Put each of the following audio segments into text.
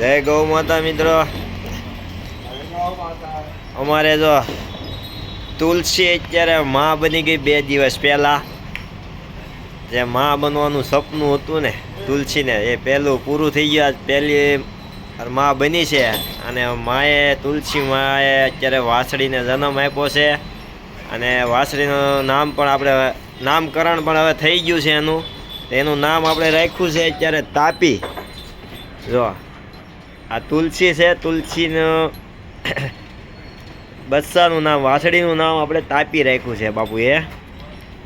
જય ગૌ માતા મિત્રો. અમારે જો તુલસી અત્યારે માં બની ગઈ બે દિવસ પહેલાં. જે માં બનવાનું સપનું હતું ને, તુલસીને, એ પહેલું પૂરું થઈ ગયું. પહેલી માં બની છે અને માએ તુલસી માએ અત્યારે વાસળીને જન્મ આપ્યો છે. અને વાસળીનું નામ પણ આપણે નામકરણ પણ હવે થઈ ગયું છે એનું. એનું નામ આપણે રાખ્યું છે અત્યારે તાપી. જો આ તુલસી છે, તુલસીનું બસ્સાનું નામ વાસળીનું નામ આપણે તાપી રાખ્યું છે બાપુએ.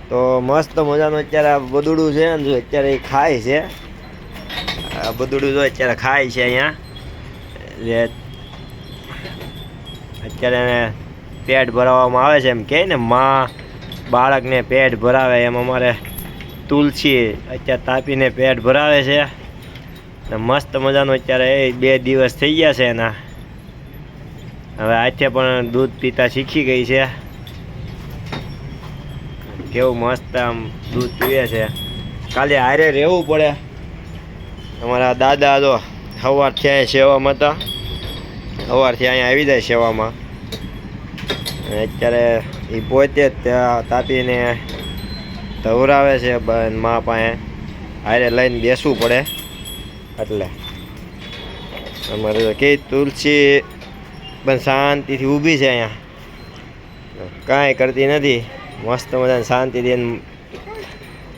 તો મસ્ત મજાનું અત્યારે આ બદુડું છે અને જો અત્યારે એ ખાય છે. આ બદુડું જો અત્યારે ખાય છે અહીંયા. એટલે અત્યારે એને પેટ ભરાવવામાં આવે છે એમ કહે ને, માં બાળકને પેટ ભરાવે એમ અમારે તુલસી અત્યારે તાપીને પેટ ભરાવે છે. મસ્ત મજાનું અત્યારે બે દિવસ થઈ ગયા છે એના. હવે આજે પણ દૂધ પીતા શીખી ગઈ છે. કેવું મસ્ત આમ દૂધ પીવે છે. કાલે હારે રહેવું પડે. અમારા દાદા જો સવારથી અહીંયા સેવામાં હતા. સવારથી અહીંયા આવી જાય સેવામાં. અત્યારે એ પોતે જ તાપીને ધવરાવે છે મા પાસે. હારે લઈને બેસવું પડે. એટલે અમારે કે તુલસી પણ શાંતિથી ઊભી છે અહીંયા. કાંઈ કરતી નથી. મસ્ત મજાની શાંતિથી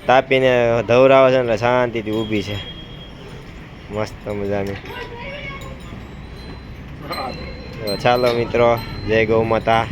તાપીને ધવરાવે છે એટલે શાંતિથી ઊભી છે. મસ્ત મજાની. ચાલો મિત્રો, જય ગૌ માતા.